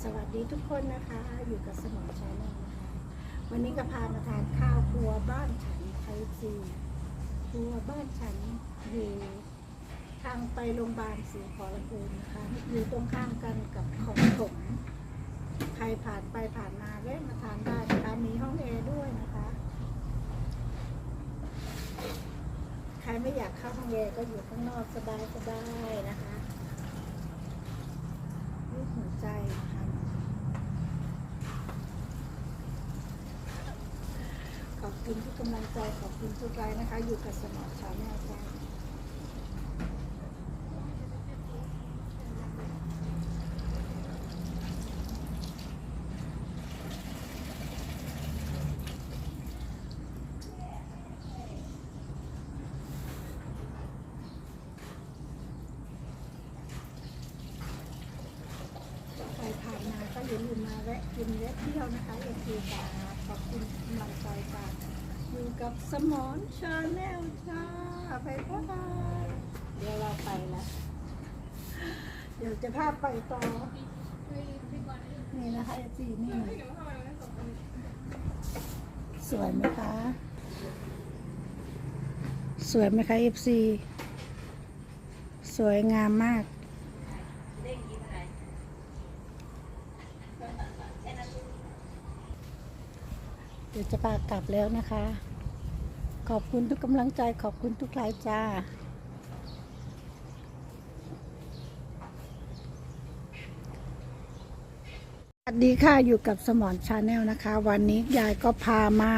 สวัสดีทุกคนนะคะ อยู่กับสมองชาแนลนะคะ วันนี้ก็พามาทานข้าวครัวบ้านฉันไทยซีครัวบ้านฉันอยู่ทางไปโรงพยาบาลศรีขอรภูมินะคะ อยู่ตรงข้ามกันกับของถมใครผ่านไปผ่านมาแวะมาทานได้นะคะมีห้องแอร์ด้วยนะคะ ใครไม่อยากเข้าห้องแอร์ก็อยู่ข้างนอกสบายๆนะคะ ใจนะคะขอบคุณทุกกำลังใจขอบคุณทุกไลน์นะคะ อยู่กับสมองชาแนลจ้าใครผ่านมาก็ อย่าลืมมาแวะกินแวะเที่ยวนะคะเอฟีจ้าขอบคุณกำลังใจจ้าอยู่กับสมอนชาแนลจ้าไปบ๊ายบายเดี๋ยวเราไปล้วเดี๋ยวจะพาไปต่อ นี่นะคะเอฟีนี่ สวยไหมคะ สวยไหมคะเอฟซีสวยงามมาก เดี๋ยวจะพากลับแล้วนะคะ ขอบคุณทุกกำลังใจขอบคุณทุกไลน์จ้า สวัสดีค่ะอยู่กับสมอนชาแนลนะคะ วันนี้ยายก็พามา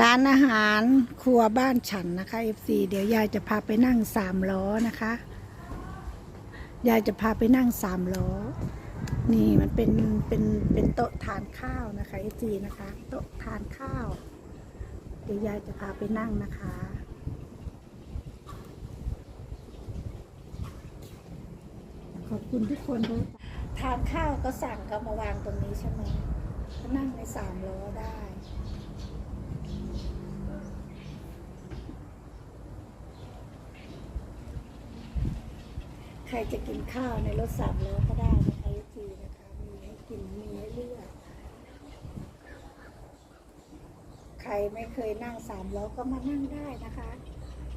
ร้านอาหารครัวบ้านฉันนะคะ FC เดี๋ยวยายจะพาไปนั่งสามล้อนะคะ ยายจะพาไปนั่งสามล้อ นี่มันเป็นเป็นเป็นโต๊ะทานข้าวนะคะ FC นะคะ โต๊ะทานข้าว เดี๋ยวยายจะพาไปนั่งนะคะ ขอบคุณทุกคนด้วยทานข้าวก็สั่งก็มาวางตรงนี้ใช่ไหมก็นั่งในสามล้อได้ ใครจะกินข้าวในรถสามล้อก็ได้นะคะฟรีนะคะมีให้กินมีให้เลือกใครไม่เคยนั่งสามล้อก็มานั่งได้นะคะ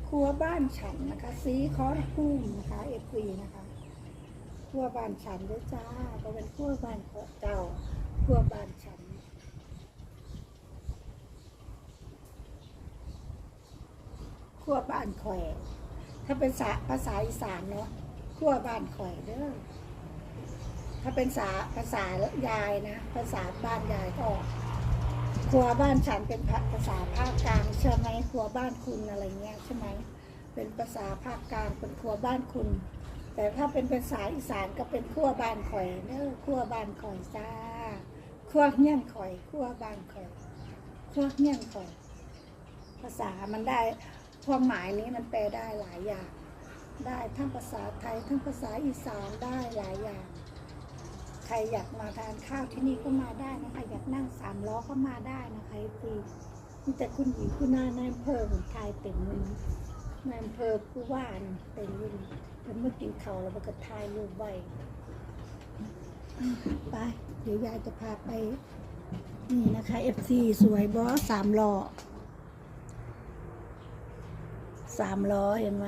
ครัวบ้านฉันนะคะซีคอร์พุ่มนะคะเอฟรีนะคะครัวบ้านฉันด้วยจ้าก็เป็นครัวบ้านเก่าครัวบ้านฉันครัวบ้านแขวถ้าเป็นภาษาอีสานเนาะ ครัวบ้านแขวเด้อถ้าเป็นสาภาษายายนะ ภาษาบ้านยายก็ครัวบ้านฉันเป็นภาษาภาคกลางใช่ไหมครัวบ้านคุณอะไรเงี้ยใช่ไหมเป็นภาษาภาคกลางเป็นครัวบ้านคุณ แต่ถ้าเป็นภาษาอีสานก็เป็นครัวบ้านข่อยเด้อครัวบ้านข่อยจ้าครัวเงี้ยนข่อยครัวบ้านข่อยครัวเงี้ยนข่อย ภาษามันได้ความหมายนี้มันแปลได้หลายอย่าง ได้ทั้งภาษาไทยทั้งภาษาอีสานได้หลายอย่าง ใครอยากมาทานข้าวที่นี่ก็มาได้นะคะอยากนั่งสามล้อก็มาได้นะคะฟรีมีแต่คุณหญิงคุณนายนายอำเภอของไทยเต็มเลยนายอำเภอผู้ว่านเต็มเลยเมื่อกินเขาวแล้วก็ถ่ายรูปไว้ไปเดี๋ยวยายจะพาไป นี่นะคะ FC สวยบอสสามล้อสามล้อเห็นไหม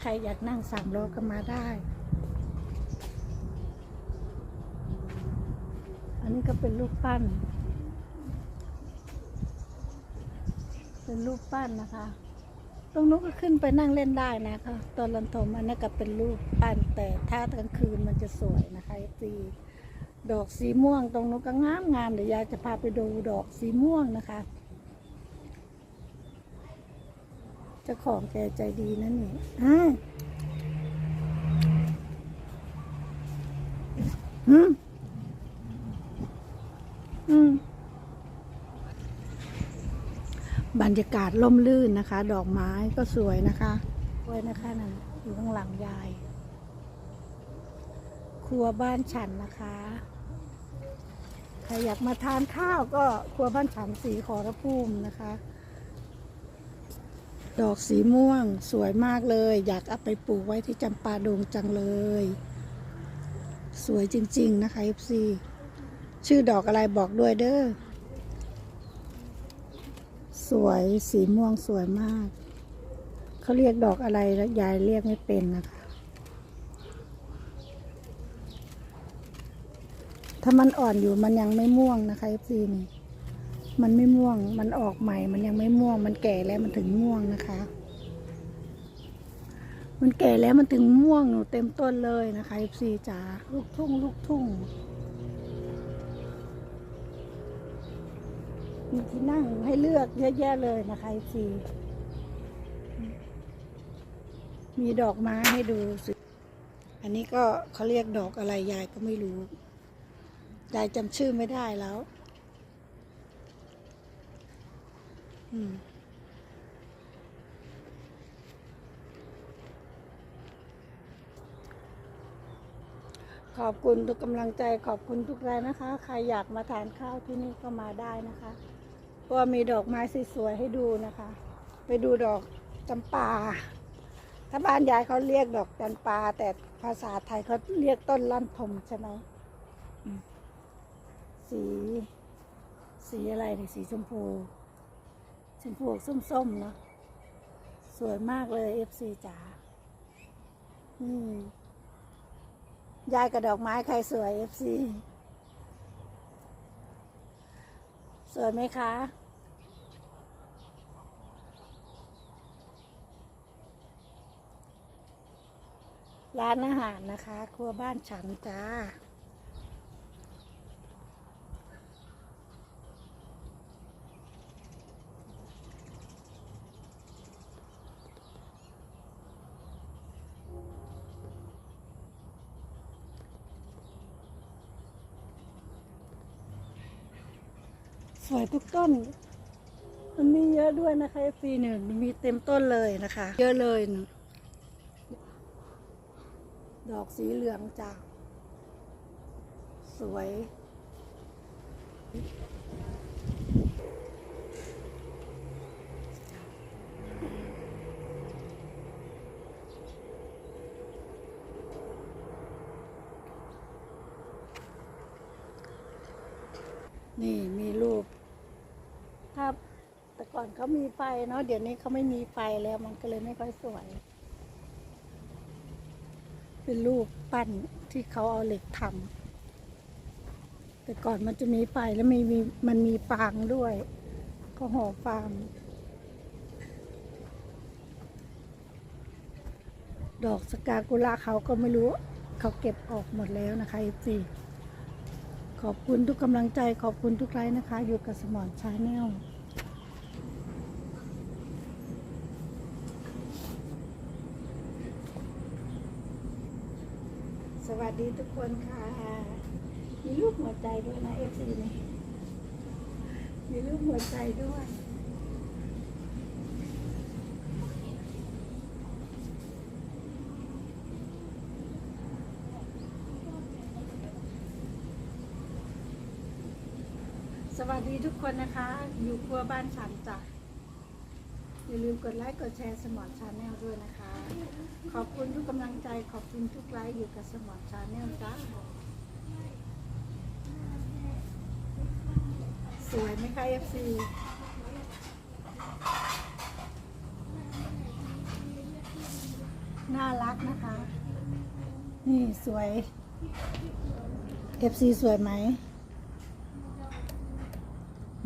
ใครอยากนั่งสามล้อก็มาได้ อันนี้ก็เป็นรูปปั้น เป็นรูปปั้นนะคะ ตรงนู้นก็ขึ้นไปนั่งเล่นได้นะคะ ตอนลันทมอันนี้ก็เป็นรูปปั้นแต่ถ้ากลางคืนมันจะสวยนะคะสีดอกสีม่วง ตรงนู้นก็งามงามเดี๋ยวยายจะพาไปดูดอกสีม่วงนะคะ เจ้าของแกใจดีนั่นนี่อ่าอืม อืม บรรยากาศล่มลื่นนะคะ ดอกไม้ก็สวยนะคะสวยนะคะนั่นอยู่ข้างหลังยาย ครัวบ้านฉันนะคะ ใครอยากมาทานข้าวก็ครัวบ้านฉันสีขอรภูมินะคะ ดอกสีม่วงสวยมากเลย อยากเอาไปปลูกไว้ที่จำปาดงจังเลย สวยจริง ๆ นะคะ FC ชื่อดอกอะไรบอกด้วยเด้อ สวยสีม่วงสวยมาก เขาเรียกดอกอะไรแล้วยายเรียกไม่เป็นนะคะ ถ้ามันอ่อนอยู่มันยังไม่ม่วงนะคะ FC นี่ มันไม่ม่วง มันออกใหม่ มันยังไม่ม่วง มันแก่แล้วมันถึงม่วงนะคะ มันแก่แล้วมันถึงม่วงหนูเต็มต้นเลยนะคะ FC จ๋า ลูกทุ่ง ลูกทุ่ง มีที่นั่งให้เลือกเยอะแยะเลยนะคะ FC มีดอกไม้ให้ดูสอันนี้ก็เขาเรียกดอกอะไรยายก็ไม่รู้ ยายจำชื่อไม่ได้แล้ว อืม ขอบคุณทุกกำลังใจขอบคุณทุกรายนะคะ ใครอยากมาทานข้าวที่นี่ก็มาได้นะคะเพราะมีดอกไม้สวยๆให้ดูนะคะ ไปดูดอกจำปาถ้าบ้านยายเขาเรียกดอกจำปา แต่ภาษาไทยเขาเรียกต้นลั่นทมใช่ไหมอืมสี สีอะไรเนี่ยสีชมพู ชมพูส้มๆเนาะสวยมากเลยเอฟซีจ๋าอืมยายกับดอกไม้ใครสวยเอฟซีสวยไหมคะร้านอาหารนะคะ ครัวบ้านฉันจ้า สวยทุกต้น มันมีเยอะด้วยนะคะฟีหนึ่งมีเต็มต้นเลยนะคะ เยอะเลยนะดอกสีเหลืองจ้าสวย นี่มีรูป ก่อนเขามีไฟเนาะเดี๋ยวนี้เขาไม่มีไฟแล้วมันก็เลยไม่ค่อยสวย เป็นรูปปั้นที่เขาเอาเหล็กทำแต่ก่อนมันจะมีไฟแล้วมีมีมันมีฟางด้วยก็ห่อฟางดอกสกากุระเขาก็ไม่รู้ เขาเก็บออกหมดแล้วนะคะจีขอบคุณทุกกำลังใจขอบคุณทุกไลค์นะคะ อยู่กับสมอนชาแนล สวัสดีทุกคนค่ะ มีรูปหัวใจด้วยนะเอฟซีนี่มีรูปหัวใจด้วย สวัสดีทุกคนนะคะ อยู่ครัวบ้านฉันจ้ะ ลืมกดไลค์กดแชร์สมอนชาแนลด้วยนะคะ ขอบคุณทุกกำลังใจขอบคุณทุกไลค์อยู่กับสมอนชาแนลจ้าสวยไหมคะเอฟซีน่ารักนะคะ นี่สวยเอฟซีสวยไหม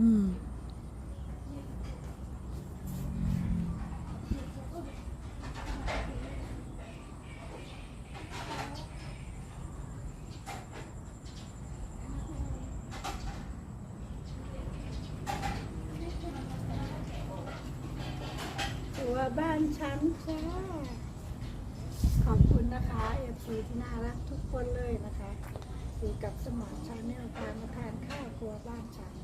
อืม ตั วบ้านฉันจ้าขอบคุณนะคะเอฟซีที่น่ารักทุกคนเลยนะคะอยู่กับสมอนชาแนลพามาทานข้าวครัวบ้านฉัน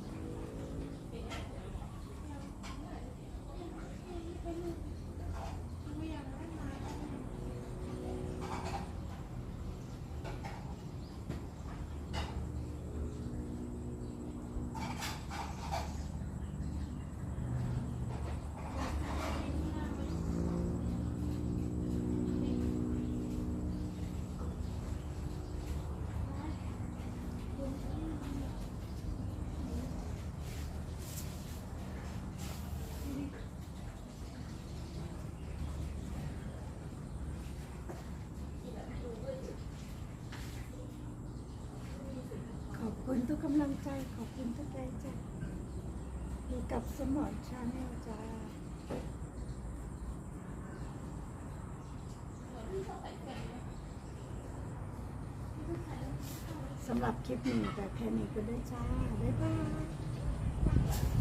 ส ทุกกำลังใจขอบคุณทุกใจจ้ะอยู่กับสมอนชาแนลจ้าสำหรับคลิปนี้แต่แค่นี้ก็ได้จ้า บ๊ายบาย